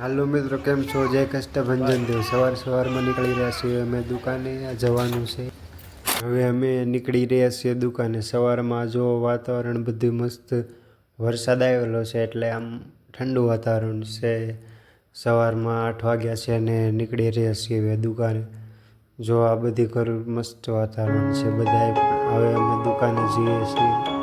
હાલો મિત્રો, કેમ છો? જય કષ્ટભંજન દેવ. સવાર સવારમાં નીકળી રહ્યા છીએ અમે દુકાને. જવાનું છે. હવે અમે નીકળી રહ્યા છીએ દુકાને. સવારમાં જો વાતાવરણ બધું મસ્ત વરસાદ આવેલો છે, એટલે આમ ઠંડુ વાતાવરણ છે. સવારમાં આઠ વાગ્યા છે અને નીકળી રહ્યા છીએ હવે દુકાને. જો આ બધી ઘર મસ્ત વાતાવરણ છે બધા હવે અમે દુકાને જઈએ છીએ.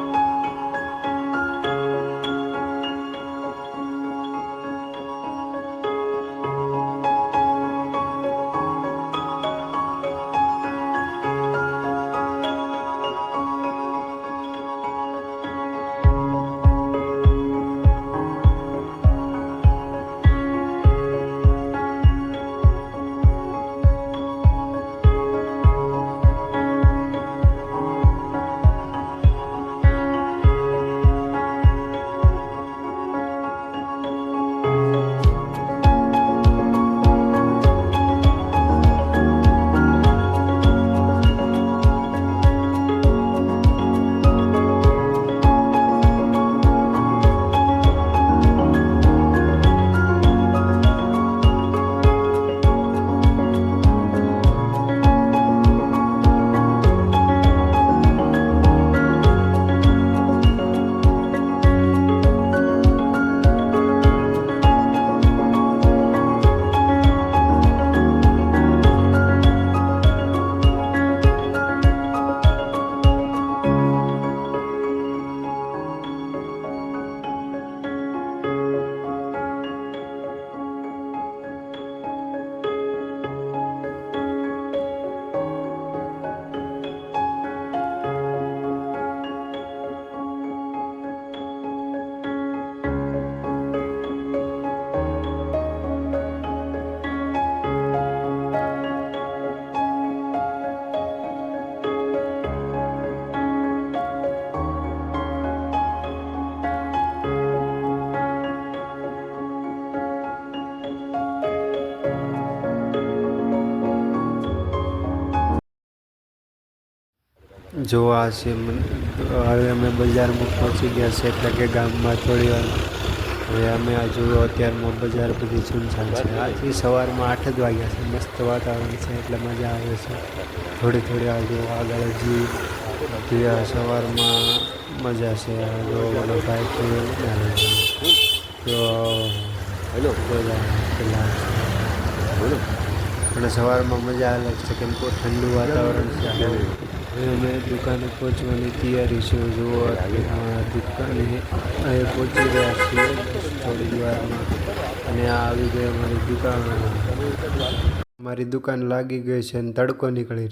જોવા છે. હવે અમે બજારમાં પહોંચી ગયા છે એટલે કે ગામમાં થોડી વાર. હવે અમે આ જોયું અત્યારમાં બજાર બધી સુનસાન છે. આજથી સવારમાં આઠ જ વાગ્યા છે. મસ્ત વાતાવરણ છે એટલે મજા આવે છે. થોડી થોડી આ જો આગળ હજી સવારમાં મજા છે. જો તો હેલો. પેલા પેલા અને સવારમાં મજા અલગ છે કેમ કે ઠંડુ વાતાવરણ છે. અમે દુકાને પહોંચવાની તૈયારી છે. અત્યારમાં દુકાને અહીં પહોંચી રહ્યા છીએ થોડી વારમાં. અને આવી ગઈ અમારી દુકાન. અમારી દુકાન લાગી ગઈ છે અને તડકો નીકળી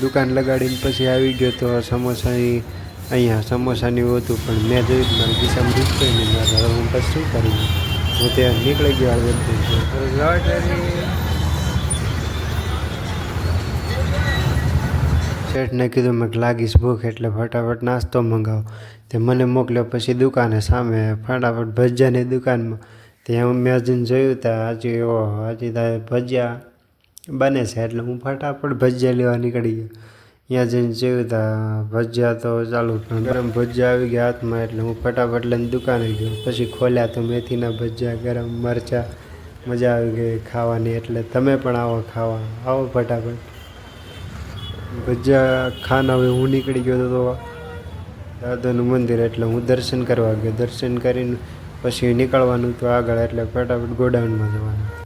દુકાન લગાડીને પછી આવી ગયો તો સમોસાની અહીંયા સમોસાની હતું પણ મેં જોયું મારા ખિસ્સામાં નહીં મારે હવે હું પછી શું કરું? હું ત્યાં નીકળી ગયો શેઠને કીધું મેં લાગીશ ભૂખ, એટલે ફટાફટ નાસ્તો મંગાવો. તે મને મોકલ્યો, પછી દુકાને સામે ફટાફટ ભજીયાની દુકાનમાં. ત્યાં મેં હજી જોયું તા હજી ઓહો હજી ભજીયા બને છે, એટલે હું ફટાફટ ભજીયા લેવા નીકળી ગયો. ત્યાં જઈને જોયું ત્યાં ભજીયા તો ચાલુ ગરમ ભજીયા આવી ગયા હાથમાં એટલે હું ફટાફટ લઈને દુકાને ગયો. પછી ખોલ્યા તો મેથીના ભજીયા, ગરમ મરચાં. મજા આવી ગઈ ખાવાની. એટલે તમે પણ આવો ખાવા. આવો ફટાફટ. ભજીયા ખાન હવે હું નીકળી ગયો તો દાદાનું મંદિર એટલે હું દર્શન કરવા ગયો. દર્શન કરીને પછી નીકળવાનું તો આગળ એટલે ફટાફટ ગોડાઉનમાં જવાનું.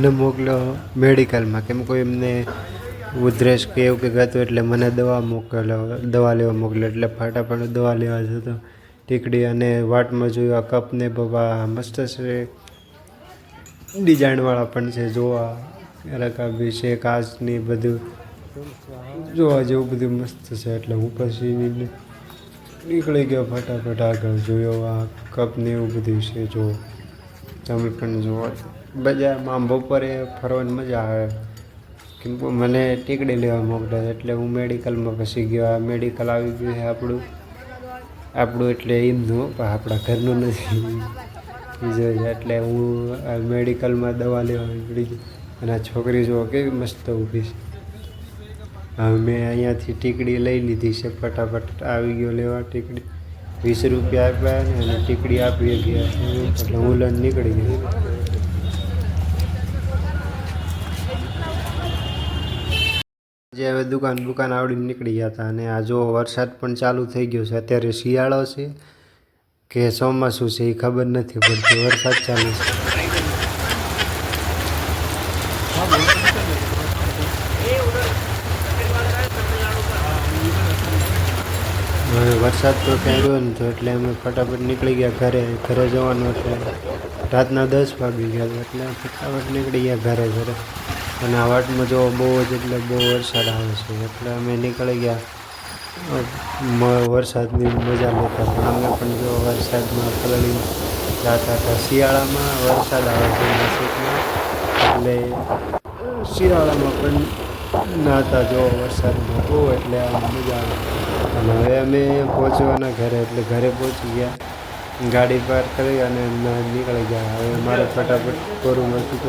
મને મોકલ્યો મેડિકલમાં, કેમ કોઈ એમને ઉધરસ કે એવું કંઈક હતું એટલે મને દવા મોકલો, દવા લેવા મોકલો, એટલે ફટાફટ દવા લેવા જતો. ટીકડી અને વાટમાં જોયું, આ કપને બાબા મસ્ત છે. ડિઝાઇનવાળા પણ છે, જોવા રકાબી છે કાચની બધું. જોવા જેવું બધું મસ્ત છે, એટલે હું પછી નીકળી ગયો ફટાફટ આગળ, જોયો આ કપને એવું બધું છે, જો તમે પણ જુઓ બજારમાં બપોરે ફરવાની મજા આવે. કેમ મને ટીકડી લેવા મોકલે એટલે હું મેડિકલમાં પછી ગયો. આ મેડિકલ આવી ગયું છે આપણું. આપણું એટલે એમનું પણ આપણા ઘરનું નથી. છે એટલે હું મેડિકલમાં દવા લેવા નીકળી અને આ છોકરી જુઓ કેવી મસ્ત ઊભી છે. હવે મેં અહીંયાથી ટીકડી લઈ લીધી છે, ફટાફટ આવી ગયો લેવા ટીકડી. વીસ રૂપિયા આપ્યા અને ટીકડી આપી ગયા એટલે હું લઈને નીકળી ગયો. જે હવે દુકાન દુકાન આવડીને નીકળી ગયા હતા અને આ જો વરસાદ પણ ચાલુ થઈ ગયો છે. અત્યારે શિયાળો છે કે ચોમાસું છે એ ખબર નથી પડતી. વરસાદ ચાલુ છે. હવે વરસાદ તો રહ્યો નતો એટલે અમે ફટાફટ નીકળી ગયા ઘરે. ઘરે જવાનું એટલે રાતના દસ વાગી ગયા એટલે ફટાફટ નીકળી ગયા ઘરે ઘરે. અને આ વાટમાં જો બહુ જ એટલે બહુ વરસાદ આવે છે. એટલે અમે નીકળી ગયા. વરસાદની મજા લેતા. પણ અમે પણ જો વરસાદમાં પલળી જતા હતા. શિયાળામાં વરસાદ આવે છે નાસિકમાં એટલે, શિયાળામાં પણ નાતા જો વરસાદમાં. બહુ એટલે આમ મજા આવે. અને હવે અમે પહોંચવાના ઘરે. એટલે ઘરે પહોંચી ગયા. ગાડી પાર્ક કરી અને નીકળી ગયા. હવે મારે ફટાફટ કોરું મળતું